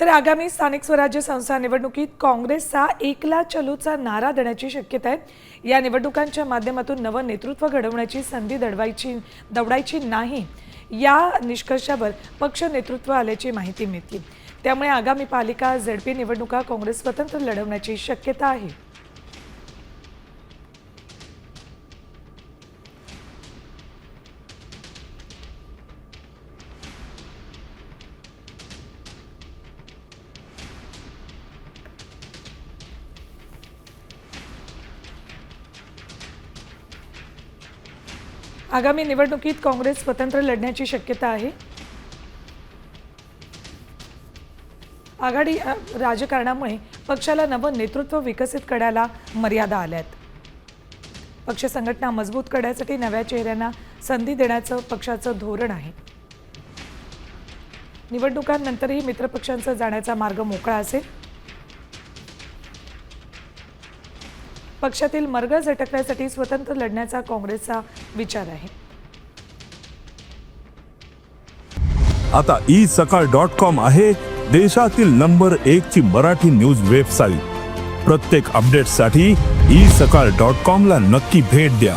तर आगामी स्थानिक स्वराज्य संस्था निवडणुकीत काँग्रेसचा एकला चलूचा नारा देण्याची शक्यता आहे. या निवडणुकांच्या माध्यमातून नवं नेतृत्व घडवण्याची संधी दडवायची दवडायची नाही. या निष्कर्षावर पक्ष नेतृत्व आल्याची माहिती मिळते त्यामुळे आगामी पालिका झेडपी निवडणुका काँग्रेस स्वतंत्र लढवण्याची शक्यता आहे. आगामी निवडणुकीत काँग्रेस स्वतंत्र लढण्याची शक्यता आहे. आघाडी राजकारणामुळे पक्षाला नवं नेतृत्व विकसित करायला मर्यादा आल्या आहेत पक्ष संघटना मजबूत करण्यासाठी नव्या चेहऱ्यांना संधी देण्याचं पक्षाचं धोरण आहे. निवडणुकांनंतरही मित्रपक्षांचा जाण्याचा मार्ग मोकळा असेल. पक्षातील मर्ग झटकण्यासाठी स्वतंत्र लढण्याचा काँग्रेसचा विचार आहे. आता ई सकाळ डॉट कॉम आहे देशातील नंबर एक ची मराठी न्यूज वेबसाईट. प्रत्येक अपडेटसाठी ई सकाळ डॉट कॉम ला नक्की भेट द्या.